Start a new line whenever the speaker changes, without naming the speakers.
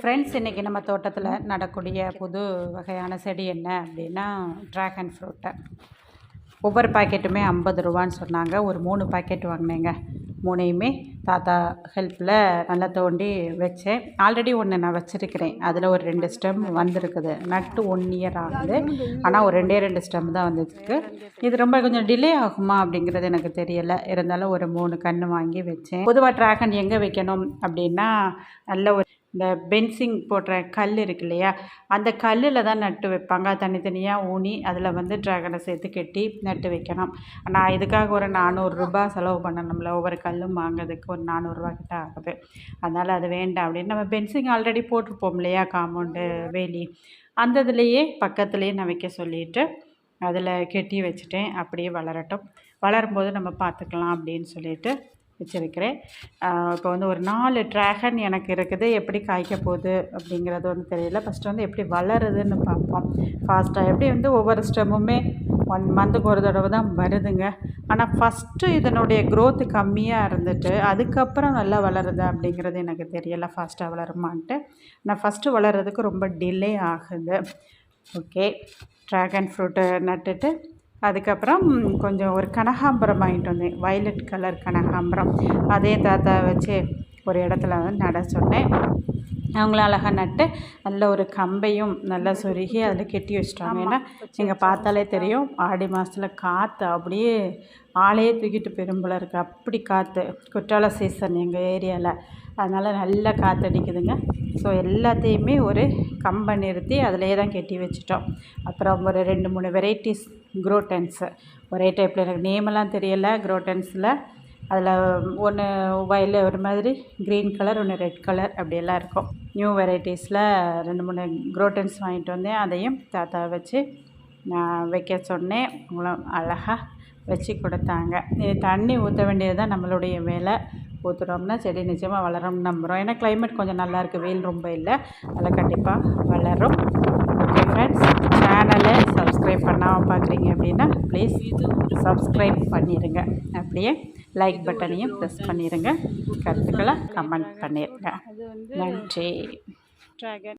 Friends இன்றைக்கி நம்ம தோட்டத்தில் நடக்கூடிய புது வகையான செடி என்ன அப்படின்னா ட்ராகன் ஃப்ரூட்டை ஒவ்வொரு பாக்கெட்டுமே ஐம்பது ரூபான்னு சொன்னாங்க. ஒரு மூணு பாக்கெட் வாங்கினேங்க. மூணையுமே தாத்தா ஹெல்ப்பில் நல்லா தோண்டி வச்சேன். ஆல்ரெடி ஒன்று நான் வச்சுருக்கிறேன். அதில் ஒரு ரெண்டு ஸ்டெம் வந்திருக்குது. நட்டு ஒன் இயர் ஆகுது. ஆனால் ஒரு ரெண்டே ரெண்டு ஸ்டெம் தான் வந்துருக்கு. இது ரொம்ப கொஞ்சம் டிலே ஆகுமா அப்படிங்கிறது எனக்கு தெரியலை. இருந்தாலும் ஒரு மூணு கன்று வாங்கி வச்சேன். பொதுவாக ட்ராகன் எங்கே வைக்கணும் அப்படின்னா நல்ல ஒரு இந்த பென்சிங் போடுற கல் இருக்கு இல்லையா அந்த கல்லில் தான் நட்டு வைப்பாங்க. தனித்தனியாக ஊனி அதில் வந்து ட்ராகனை சேர்த்து கட்டி நட்டு வைக்கணும். நான் இதுக்காக ஒரு நானூறுரூபா செலவு பண்ணணும்ல ஒவ்வொரு கல்லும் வாங்குறதுக்கு ஒரு நானூறுரூவா கிட்ட ஆகுது. அதனால் அது வேண்டாம் அப்படின்னு நம்ம பென்சிங் ஆல்ரெடி போட்டிருப்போம் இல்லையா காம்பவுண்டு வேலி. அந்த இதுலேயே பக்கத்துலேயே நான் வைக்க சொல்லிவிட்டு அதில் கெட்டி வச்சுட்டேன். அப்படியே வளரட்டும். வளரும்போது நம்ம பார்த்துக்கலாம் அப்படின்னு சொல்லிட்டு வச்சுருக்கிறேன். இப்போ வந்து ஒரு நாலு ட்ராகன் எனக்கு இருக்குது. எப்படி காய்க்க போகுது அப்படிங்கிறது வந்து தெரியல. ஃபஸ்ட்டு வந்து எப்படி வளருதுன்னு பார்ப்போம். ஃபாஸ்ட்டாக எப்படி வந்து ஒவ்வொரு ஸ்டெம்முமே ஒன் மந்த்துக்கு ஒரு தடவை தான் வருதுங்க. ஆனால் ஃபஸ்ட்டு இதனுடைய க்ரோத்து கம்மியாக இருந்துட்டு அதுக்கப்புறம் நல்லா வளருது அப்படிங்கிறது எனக்கு தெரியலை. ஃபாஸ்ட்டாக வளருமான்ட்டு. நான் ஃபஸ்ட்டு வளர்கிறதுக்கு ரொம்ப டிலே ஆகுது. ஓகே ட்ராகன் ஃப்ரூட்டு நட்டுட்டு அதுக்கப்புறம் கொஞ்சம் ஒரு கனகாம்பரம் வாங்கிட்டு வந்தேன். வயலட் கலர் கனகாம்பரம். அதே தாத்தா வச்சு ஒரு இடத்துல வந்து நட சொன்னேன். அவங்கள அழகாக நட்டு நல்ல ஒரு கம்பையும் நல்லா சொருகி அதில் கெட்டி வச்சிட்டாங்க. ஏன்னா நீங்கள் பார்த்தாலே தெரியும் ஆடி மாதத்தில் காற்று அப்படியே ஆளையே தூக்கிட்டு பெரும்பல இருக்குது அப்படி காற்று குற்றால சீசன் எங்கள் ஏரியாவில் அதனால் நல்லா காற்றடிக்குதுங்க ஸோ எல்லாத்தையுமே ஒரு கம்பை நிறுத்தி அதிலே தான் கெட்டி வச்சிட்டோம். அப்புறம் ஒரு ரெண்டு மூணு வெரைட்டிஸ் குரோட்டன்ஸு ஒரே டைப்பில் எனக்கு நேமெல்லாம் தெரியலை. குரோட்டன்ஸில் அதில் ஒன்று வயலில் ஒரு மாதிரி க்ரீன் கலர் ஒன்று ரெட் கலர் அப்படியெல்லாம் இருக்கும். நியூ வெரைட்டிஸில் ரெண்டு மூணு குரோட்டன்ஸ் வாங்கிட்டு வந்தேன். அதையும் தாத்தா வச்சு நான் வைக்க சொன்னேன். அவங்களும் அழகாக வச்சு கொடுத்தாங்க. இது தண்ணி ஊற்ற வேண்டியது தான் நம்மளுடைய வேலை. ஊற்றுறோம்னா செடி நிச்சயமாக வளரும்னு நம்புகிறோம் ஏன்னா கிளைமேட் கொஞ்சம் நல்லாயிருக்கு வெயில் ரொம்ப இல்லை. அதில் கண்டிப்பாக வளரும். ஓகே ஃப்ரெண்ட்ஸ் சேனலை சப்ஸ்கிரைப் பண்ணாமல் பார்க்குறீங்க அப்படின்னா ப்ளீஸ் சப்ஸ்கிரைப் பண்ணிடுங்க. அப்படியே லைக் பட்டனையும் ப்ரெஸ் பண்ணிடுங்க கருத்துக்களை கமெண்ட் பண்ணிடுங்க நன்றி.